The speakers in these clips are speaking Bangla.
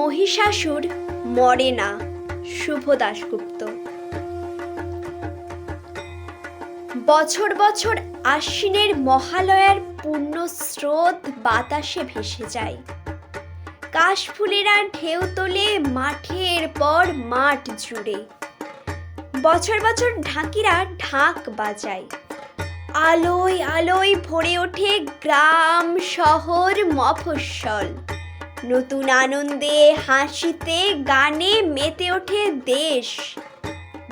মহিষাসুর মরে না, শুভ দাশগুপ্ত। বছর বছর আশ্বিনের মহালয়ার পূর্ণ স্রোত বাতাসে ভেসে যায়। কাশফুলেরা ঢেউ তোলে মাঠের পর মাঠ জুড়ে। বছর বছর ঢাকিরা ঢাক বাজায়। আলোয় আলোয় ভরে ওঠে গ্রাম, শহর, মফস্বল। নতুন আনন্দে হাসিতে গানে মেতে ওঠে দেশ।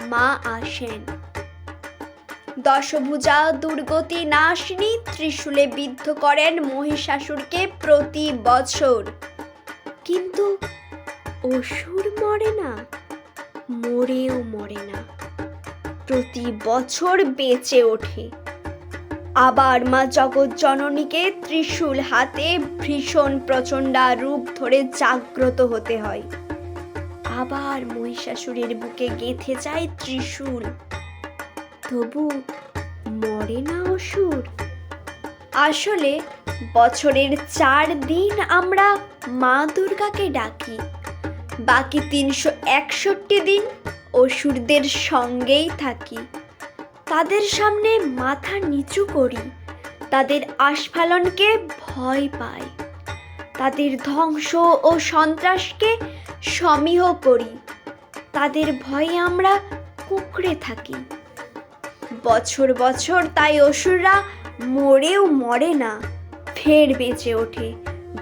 মা আসেন। দশভুজা দুর্গতি নাশিনী ত্রিশূলে বিদ্ধ করেন মহিষাসুরকে প্রতি বছর। কিন্তু অসুর মরে না, মরেও মরে না। প্রতি বছর বেঁচে ওঠে। আবার মা জগৎ জননীকে ত্রিশূল হাতে ভীষণ প্রচণ্ডা রূপ ধরে জাগ্রত হতে হয়। আবার মহিষাসুরের বুকে গেঁথে যায় ত্রিশূল। তবু মরে না অসুর? আসলে বছরের চার দিন আমরা মা দুর্গাকে ডাকি। বাকি তিনশো একষট্টি দিন অসুরদের সঙ্গেই থাকি। তাদের সামনে মাথা নিচু করি। তাদের আস্ফালনকে ভয় পাই। তাদের ধ্বংস ও সন্ত্রাসকে সমীহ করি। তাদের ভয়ে আমরা কুকড়ে থাকি। বছর বছর তাই অসুররা মরেও মরে না। ফের বেঁচে ওঠে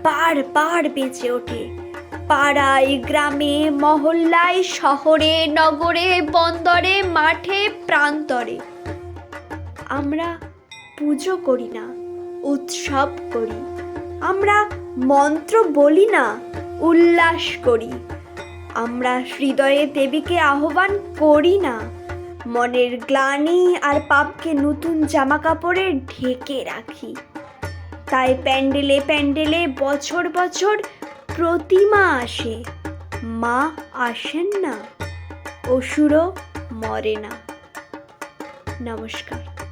বারবার বেঁচে ওঠে। পাড়ায়, গ্রামে, মহল্লায়, শহরে, নগরে, বন্দরে, মাঠে, প্রান্তরে। আমরা পুজো করি না, উৎসব করি। আমরা মন্ত্র বলি না, উল্লাস করি। আমরা হৃদয়ে দেবীকে আহ্বান করি না, মনের গ্লানি আর পাপকে নতুন জামা কাপড়ে ঢেকে রাখি। তাই প্যান্ডেলে প্যান্ডেলে বছর বছর প্রতিমা আসে, মা আসেন না, অসুরও মরে না। নমস্কার।